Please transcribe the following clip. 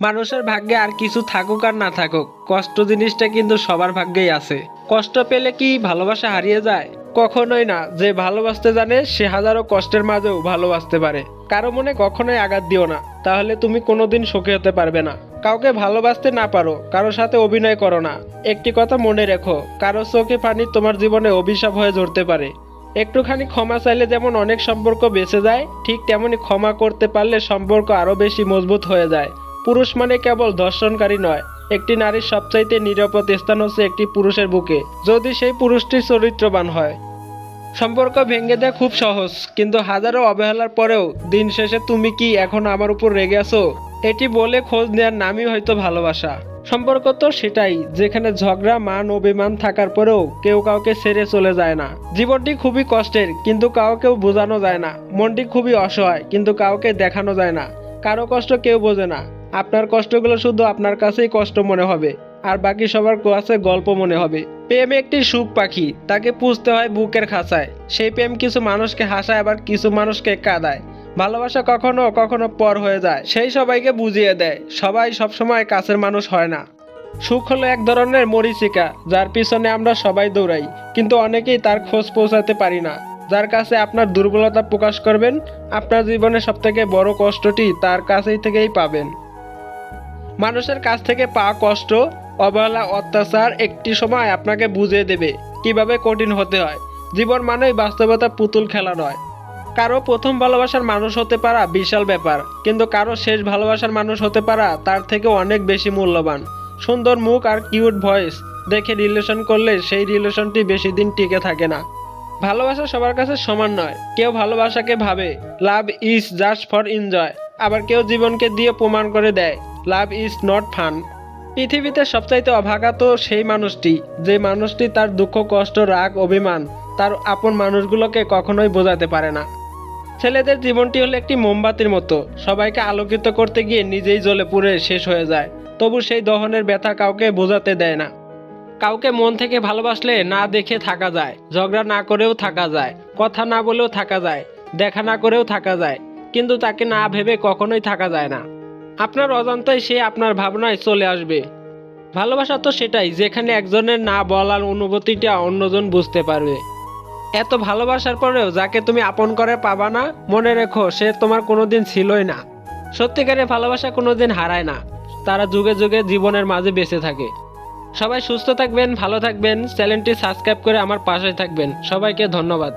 মানুষের ভাগ্যে আর কিছু থাকুক আর না থাকুক, কষ্ট জিনিসটা কিন্তু সবার ভাগ্যেই আছে। কষ্ট পেলে কি ভালোবাসা হারিয়ে যায়? কখনোই না, যে ভালোবাসতে জানে, সে হাজারো কষ্টের মাঝেও ভালোবাসতে পারে। কারও মনে কখনোই আঘাত দিও না, তাহলে তুমি কোনোদিন সুখী হতে পারবে না। কাউকে ভালোবাসতে না পারো কারোর সাথে অভিনয় করো না। একটি কথা মনে রেখো, কারও চোখে পানি তোমার জীবনে অভিশাপ হয়ে ধরতে পারে। একটুখানি ক্ষমা চাইলে যেমন অনেক সম্পর্ক বেঁচে যায়, ঠিক তেমনি ক্ষমা করতে পারলে সম্পর্ক আরও বেশি মজবুত হয়ে যায়। পুরুষ মানে কেবল ধর্ষণকারী নয়, একটি নারীর সবচাইতে নিরাপদ স্থান হচ্ছে একটি পুরুষের বুকে, যদি সেই পুরুষটি চরিত্রবান হয়। সম্পর্ক ভেঙে দেওয়া খুব সহজ, কিন্তু হাজারো অবহেলার পরেও দিন শেষে তুমি কি এখন আমার উপর রেগে আছো? এটি বলে খোঁজ নেওয়ার নামই হয়তো ভালোবাসা। সম্পর্ক তো সেটাই, যেখানে ঝগড়া, মান অভিমান থাকার পরেও কেউ কাউকে ছেড়ে চলে যায় না। জীবনটি খুবই কষ্টের, কিন্তু কাউকেও বোঝানো যায় না। মনটি খুবই অসহায়, কিন্তু কাউকে দেখানো যায় না। কারও কষ্ট কেউ বোঝে না। আপনার কষ্টগুলো শুধু আপনার কাছেই কষ্ট মনে হবে, আর বাকি সবার কাছে গল্প মনে হবে। প্রেম একটি সুখ পাখি, তাকে পুষতে হয় বুকের খাঁচায়। সেই প্রেম কিছু মানুষকে হাসায়, আবার কিছু মানুষকে কাঁদায়। ভালোবাসা কখনো কখনো পর হয়ে যায়, সেই সবাইকে বুঝিয়ে দেয়, সবাই সবসময় কাছের মানুষ হয় না। সুখ হলো এক ধরনের মরিচিকা, যার পিছনে আমরা সবাই দৌড়াই, কিন্তু অনেকেই তার খোঁজ পৌঁছাতে পারি না। যার কাছে আপনার দুর্বলতা প্রকাশ করবেন, আপনার জীবনে সবথেকে বড় কষ্টটি তার কাছেই থেকেই পাবেন। মানুষের কাছ থেকে পাওয়া কষ্ট, অবহেলা, অত্যাচার একটি সময় আপনাকে বুঝিয়ে দেবে কীভাবে কঠিন হতে হয়। জীবন মানেই বাস্তবতা পুতুল খেলা নয়। কারও প্রথম ভালোবাসার মানুষ হতে পারা বিশাল ব্যাপার, কিন্তু কারও শেষ ভালোবাসার মানুষ হতে পারা তার থেকে অনেক বেশি মূল্যবান। সুন্দর মুখ আর কিউট ভয়েস দেখে রিলেশন করলে সেই রিলেশনটি বেশি দিন টিকে থাকে না। ভালোবাসা সবার কাছে সমান নয়। কেউ ভালোবাসাকে ভাবে, love is just for enjoy. আবার কেউ জীবনকে দিয়ে প্রমাণ করে দেয় লাভ ইজ নট ফান পৃথিবীতে সবচাইতে অভাগা তো সেই মানুষটি, যে মানুষটি তার দুঃখ, কষ্ট, রাগ, অভিমান, তার আপন মানুষগুলোকে কখনোই বোঝাতে পারে না। ছেলেদের জীবনটি হলো একটি মোমবাতির মতো, সবাইকে আলোকিত করতে গিয়ে নিজেই জ্বলে পুড়ে শেষ হয়ে যায়, তবু সেই দহনের ব্যথা কাউকে বোঝাতে দেয় না। কাউকে মন থেকে ভালোবাসলে না দেখে থাকা যায়, ঝগড়া না করেও থাকা যায়, কথা না বলেও থাকা যায়, দেখা না করেও থাকা যায়, কিন্তু তাকে না ভেবে কখনোই থাকা যায় না। আপনার অজান্তায় সে আপনার ভাবনায় চলে আসবে। ভালোবাসা তো সেটাই, যেখানে একজনের না বলার অনুভূতিটা অন্যজন বুঝতে পারবে। এত ভালোবাসার পরেও যাকে তুমি আপন করে পাবা না, মনে রেখো সে তোমার কোনোদিন ছিলই না। সত্যিকারের ভালোবাসা কোনোদিন হারায় না, তারা যুগে যুগে জীবনের মাঝে বেঁচে থাকে। সবাই সুস্থ থাকবেন, ভালো থাকবেন, চ্যানেলটি সাবস্ক্রাইব করে আমার পাশে থাকবেন। সবাইকে ধন্যবাদ।